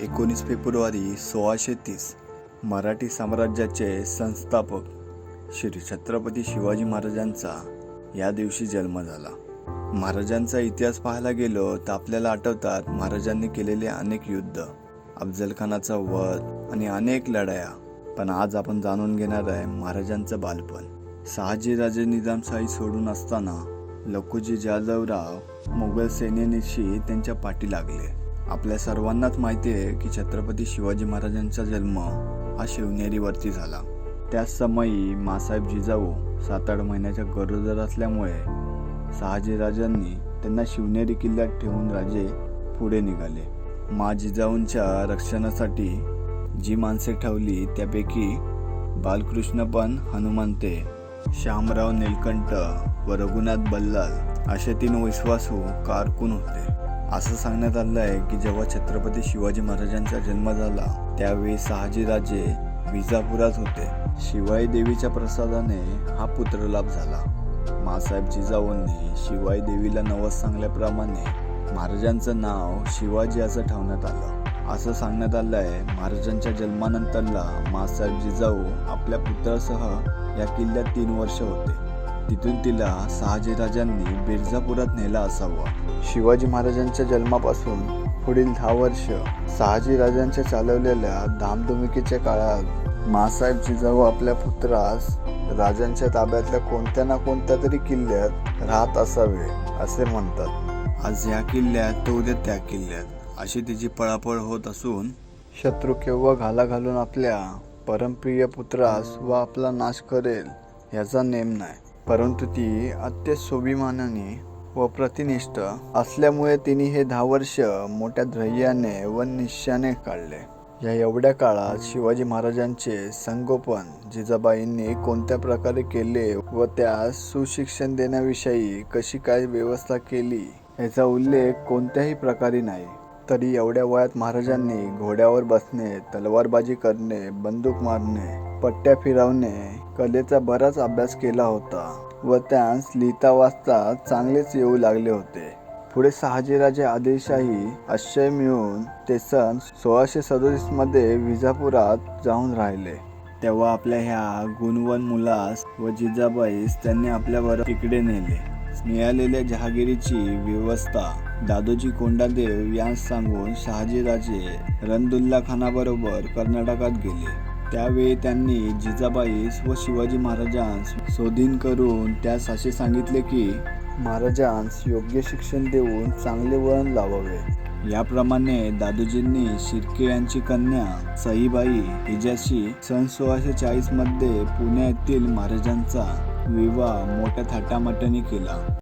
एकोणीस फेब्रुवारी सोळाशे तीस. मराठी साम्राज्याचे संस्थापक श्री छत्रपती शिवाजी महाराजांचा या दिवशी जन्म झाला. महाराजांचा इतिहास पाहायला गेलो तर आपल्याला आठवतात महाराजांनी केलेले अनेक युद्ध अफजलखानाचा वध आणि अनेक लढाया. पण आज आपण जाणून घेणार आहे महाराजांचं बालपण. शहाजीराजे निजामशाही सोडून असताना लखुजी जाधवराव मुघल सेनेनिशी त्यांच्या पाठी लागले. आपल्या सर्वांनाच माहिती आहे की छत्रपती शिवाजी महाराजांचा जन्म हा शिवनेरीवरती झाला. त्याच समयी मासाहेब जिजाऊ सात आठ महिन्याच्या गरोदर असल्यामुळे शहाजीराजांनी त्यांना शिवनेरी किल्ल्यात ठेवून राजे पुढे निघाले. मा जिजाऊंच्या रक्षणासाठी जी माणसे ठेवली त्यापैकी बालकृष्ण पण हनुमंते श्यामराव नीलकंठ व रघुनाथ बल्लाल असे तीन विश्वासू कारकून होते. असं सांगण्यात आलं आहे की जेव्हा छत्रपती शिवाजी महाराजांचा जन्म झाला त्यावेळी शहाजीराजे विजापुरात होते. शिवाई देवीच्या प्रसादाने हा पुत्रलाभ झाला. मासाहेब जिजाऊंनी शिवाई देवीला नवस सांगल्याप्रमाणे महाराजांचं नाव शिवाजी असं ठेवण्यात आलं. असं सांगण्यात आलं आहे महाराजांच्या जन्मानंतरला मासाहेब जिजाऊ आपल्या पुत्रासह या किल्ल्यात तीन वर्ष होते. तिथून तिला शहाजीराजांनी बिरजापुरात नेला असावं. शिवाजी महाराजांच्या जन्मापासून पुढील दहा वर्ष शहाजीराजांच्या चालवलेल्या धामधुमिकीच्या काळात मासाहेब जिजाऊ आपल्या पुत्रास राजांच्या ताब्यातल्या कोणत्या ना कोणत्या तरी किल्ल्यात राहत असावे असे म्हणतात. आज या किल्ल्यात तो उद्या त्या किल्ल्यात अशी तिची पळापळ होत असून शत्रू केव्हा घाला घालून आपल्या परमप्रिय पुत्रास व आपला नाश करेल याचा नेम नाही. परंतु ती अत्यंत स्वाभिमानाने व प्रतिनिष्ठ असल्यामुळे तिने हे दहा वर्ष मोठ्या धैर्याने व निश्चयाने काढले. या एवढ्या काळात शिवाजी महाराजांचे संगोपन जिजाबाईंनी कोणत्या प्रकारे केले व त्यास सुशिक्षण देण्याविषयी कशी काय व्यवस्था केली याचा उल्लेख कोणत्याही प्रकारे नाही. तरी एवढ्या वयात महाराजांनी घोड्यावर बसणे तलवारबाजी करणे बंदूक मारणे पट्ट्या फिरवणे कलेचा बराच अभ्यास केला होता व त्यास लिहिता वाचता चांगलेच येऊ लागले होते. पुढे शहाजीराजे आदिलशाही आश्रय मिळून ते सन सोळाशे सदोतीसमध्ये विजापुरात जाऊन राहिले. तेव्हा आपल्या ह्या गुणवन मुलास व जिजाबाईस त्यांनी आपल्यावर तिकडे नेले. मिळालेल्या जहागिरीची व्यवस्था दादोजी कोंडादेव यांस सांगून शहाजीराजे रणदुल्ला खानाबरोबर कर्नाटकात गेले. त्यावेळी त्यांनी जिजाबाईस व शिवाजी महाराजांस शोधीन करून त्यास असे सांगितले की महाराजांस योग्य शिक्षण देऊन चांगले वळण लावावे. याप्रमाणे दादोजींनी शिर्के यांची कन्या सईबाई हिच्याशी सन सोळाशे चाळीसमध्ये महाराजांचा विवाह मोठ्या थाटामाटाने केला.